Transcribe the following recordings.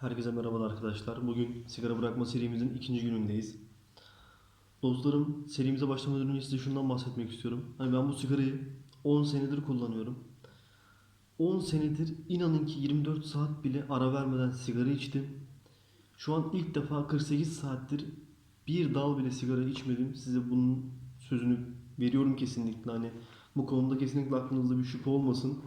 Herkese merhabalar arkadaşlar. Bugün sigara bırakma serimizin ikinci günündeyiz. Dostlarım, serimize başlamadan önce size şundan bahsetmek istiyorum. Hani ben bu sigarayı 10 senedir kullanıyorum. 10 senedir inanın ki 24 saat bile ara vermeden sigara içtim. Şu an ilk defa 48 saattir bir dal bile sigara içmedim. Size bunun sözünü veriyorum kesinlikle. Hani bu konuda kesinlikle aklınızda bir şüphe olmasın.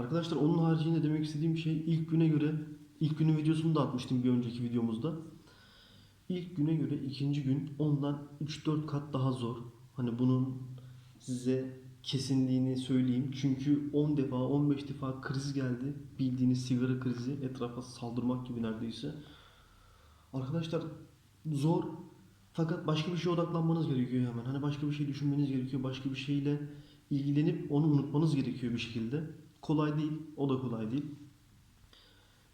Arkadaşlar onun haricinde demek istediğim şey ilk güne göre ilk günün videosunu da atmıştım bir önceki videomuzda. İlk güne göre ikinci gün ondan 3-4 kat daha zor. Hani bunun size kesinliğini söyleyeyim. Çünkü 10 defa 15 defa kriz geldi. Bildiğiniz sigara krizi etrafa saldırmak gibi neredeyse. Arkadaşlar zor fakat başka bir şeye odaklanmanız gerekiyor hemen. Hani başka bir şey düşünmeniz gerekiyor. Başka bir şeyle ilgilenip onu unutmanız gerekiyor bir şekilde. Kolay değil. O da kolay değil.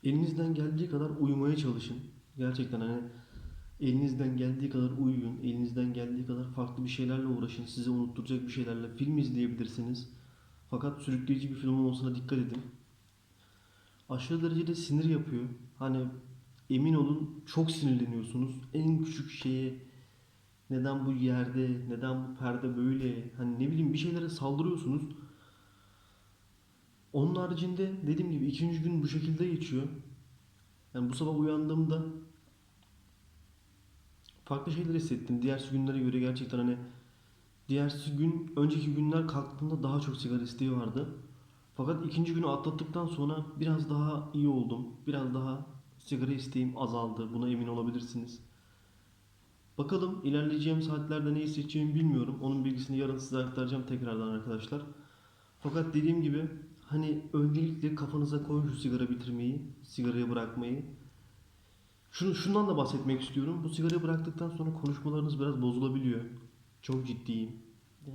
Elinizden geldiği kadar uyumaya çalışın. Gerçekten hani elinizden geldiği kadar uyuyun. Elinizden geldiği kadar farklı bir şeylerle uğraşın. Size unutturacak bir şeylerle film izleyebilirsiniz. Fakat sürükleyici bir film olmasına dikkat edin. Aşırı derecede sinir yapıyor. Hani emin olun çok sinirleniyorsunuz. En küçük şeye neden bu yerde, neden bu perde böyle, hani ne bileyim bir şeylere saldırıyorsunuz. Onun haricinde dediğim gibi ikinci gün bu şekilde geçiyor. Yani bu sabah uyandığımda farklı şeyler hissettim. Diğer günlere göre gerçekten hani diğer gün önceki günler kalktığımda daha çok sigara isteği vardı. Fakat ikinci günü atlattıktan sonra biraz daha iyi oldum. Biraz daha sigara isteğim azaldı. Buna emin olabilirsiniz. Bakalım ilerleyeceğim saatlerde ne hissedeceğimi bilmiyorum. Onun bilgisini yarın size aktaracağım tekrardan arkadaşlar. Fakat dediğim gibi hani öncelikle kafanıza koyun şu sigara bitirmeyi, sigarayı bırakmayı. Şunu, şundan da bahsetmek istiyorum. Bu sigarayı bıraktıktan sonra konuşmalarınız biraz bozulabiliyor. Çok ciddiyim.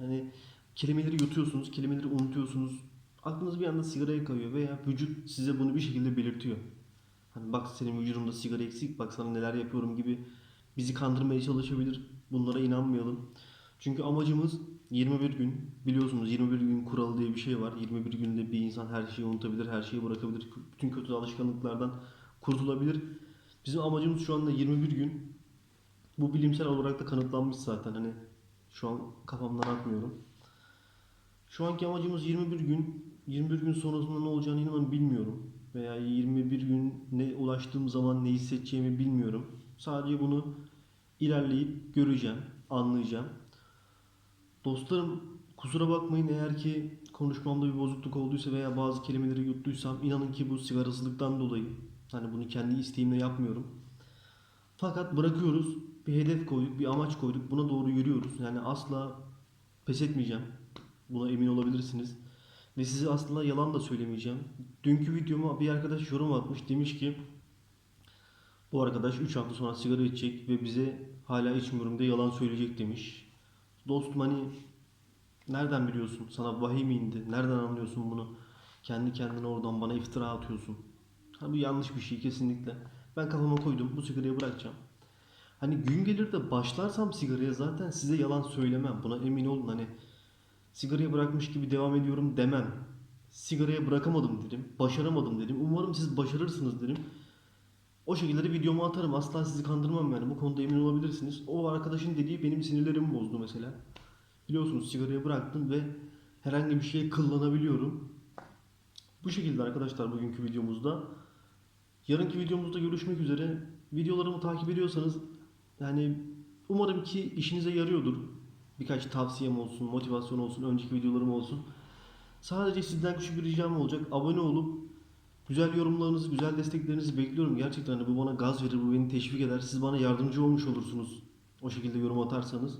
Yani kelimeleri yutuyorsunuz, kelimeleri unutuyorsunuz. Aklınız bir anda sigaraya kayıyor veya vücut size bunu bir şekilde belirtiyor. Hani bak senin vücudunda sigara eksik, bak sana neler yapıyorum gibi bizi kandırmaya çalışabilir. Bunlara inanmayalım. Çünkü amacımız 21 gün. Biliyorsunuz 21 gün kuralı diye bir şey var. 21 günde bir insan her şeyi unutabilir, her şeyi bırakabilir. Bütün kötü alışkanlıklardan kurtulabilir. Bizim amacımız şu anda 21 gün. Bu bilimsel olarak da kanıtlanmış zaten. Hani şu an kafamdan atmıyorum. Şu anki amacımız 21 gün. 21 gün sonrasında ne olacağını inanın bilmiyorum. Veya 21 gün ne ulaştığım zaman ne hissedeceğimi bilmiyorum. Sadece bunu ilerleyip göreceğim, anlayacağım. Dostlarım kusura bakmayın eğer ki konuşmamda bir bozukluk olduysa veya bazı kelimeleri yuttuysam inanın ki bu sigarasızlıktan dolayı. Hani bunu kendi isteğimle yapmıyorum. Fakat bırakıyoruz. Bir hedef koyduk, bir amaç koyduk. Buna doğru yürüyoruz. Yani asla pes etmeyeceğim. Buna emin olabilirsiniz. Ve size aslında yalan da söylemeyeceğim. Dünkü videoma bir arkadaş yorum atmış. Demiş ki bu arkadaş 3 hafta sonra sigara içecek ve bize hala içmiyorum diye yalan söyleyecek demiş. Dostum hani nereden biliyorsun? Sana vahiy mi indi? Nereden anlıyorsun bunu? Kendi kendine oradan bana iftira atıyorsun. Ha, bu yanlış bir şey kesinlikle. Ben kafama koydum. Bu sigarayı bırakacağım. Hani gün gelir de başlarsam sigaraya zaten size yalan söylemem. Buna emin olun hani sigarayı bırakmış gibi devam ediyorum demem. Sigaraya bırakamadım dedim. Başaramadım dedim. Umarım siz başarırsınız dedim. O şekilde de videomu atarım. Asla sizi kandırmam yani. Bu konuda emin olabilirsiniz. O arkadaşın dediği benim sinirlerimi bozdu mesela. Biliyorsunuz sigarayı bıraktım ve herhangi bir şeye kıllanabiliyorum. Bu şekilde arkadaşlar bugünkü videomuzda. Yarınki videomuzda görüşmek üzere. Videolarımı takip ediyorsanız yani umarım ki işinize yarıyordur. Birkaç tavsiyem olsun, motivasyon olsun, önceki videolarım olsun. Sadece sizden küçük bir ricam olacak. Abone olup güzel yorumlarınızı, güzel desteklerinizi bekliyorum. Gerçekten hani bu bana gaz verir, bu beni teşvik eder. Siz bana yardımcı olmuş olursunuz. O şekilde yorum atarsanız.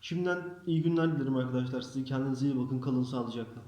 Şimdiden iyi günler dilerim arkadaşlar. Size kendinize iyi bakın. Kalın sağlıcakla.